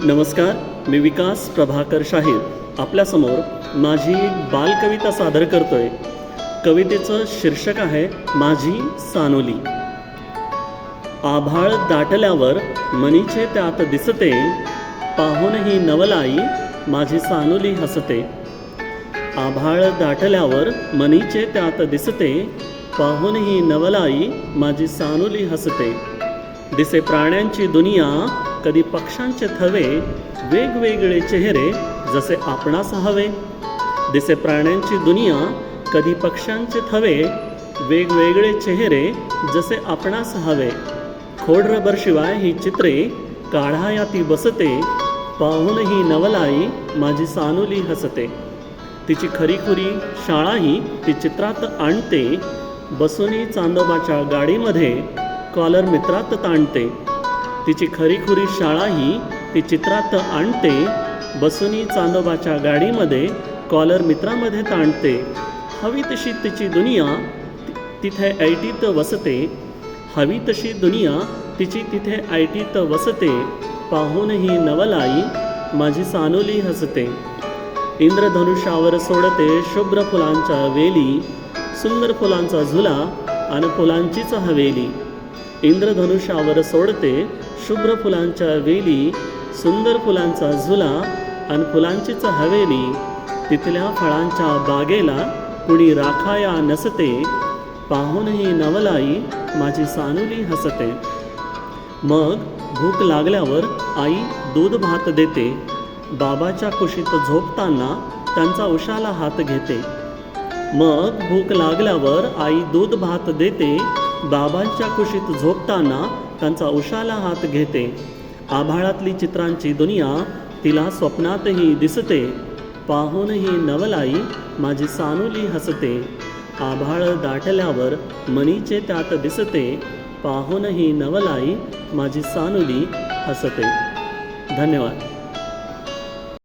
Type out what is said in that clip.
नमस्कार मी विकास प्रभाकर शाहीर. आपल्यासमोर माझी एक बालकविता सादर करतोय. कवितेचं शीर्षक आहे माझी सानोली. आभाळ दाटल्यावर मनीचे त्यात दिसते पाहूनही नवलाई माझी सानोली हसते. आभाळ दाटल्यावर मनीचे त्यात दिसते पाहूनही नवलाई माझी सानुली हसते. दिसे प्राण्यांची दुनिया कधी पक्ष्यांचे थवे वेगवेगळे चेहरे जसे आपणास हवे. दिसे प्राण्यांची दुनिया कधी पक्ष्यांचे थवे वेगवेगळे चेहरे जसे आपणास हवे. खोड शिवाय ही चित्रे काढाया ती बसते पाहूनही नवलाई माझी सानुली हसते. तिची खरीखुरी शाळाही ती चित्रात आणते बसुनी चांदोबाच्या गाडीमध्ये कॉलर मित्रात ताणते. तिची खरीखुरी शाळाही ती चित्रात आणते. बसुनी चांदोबाच्या गाडीमध्ये कॉलर मित्रामध्ये ताणते हवी तशी तिची दुनिया तिथे ऐटीत वसते. हवी तशी दुनिया तिची तिथे ऐटीत वसते. पाहूनही नवलाई माझी सानुली हसते. इंद्रधनुष्यावर सोडते शुभ्र फुलांच्या वेली सुंदर फुलांचा झुला आणि फुलांचीच हवेली. इंद्रधनुष्यावर सोडते शुभ्र फुलांच्या वेली सुंदर फुलांचा झुला आणि फुलांचीच हवेली. तिथल्या फळांच्या बागेला कुणी राखाया नसते. पाहूनही नवलाई माझी सानुली हसते. मग भूक लागल्यावर आई दूध भात देते. बाबाच्या कुशीत झोपताना त्यांचा उशाला हात घेते. मग भूक लागल्यावर आई दूध भात देते. बाबांच्या कुशीत झोपताना त्यांचा उशाला हात घेते. आभाळातली चित्रांची दुनिया तिला स्वप्नातही दिसते. पाहूनही नवलाई माझी सानुली हसते. आभाळ दाटल्यावर मनीचे त्यात दिसते. पाहूनही नवलाई माझी सानुली हसते. धन्यवाद.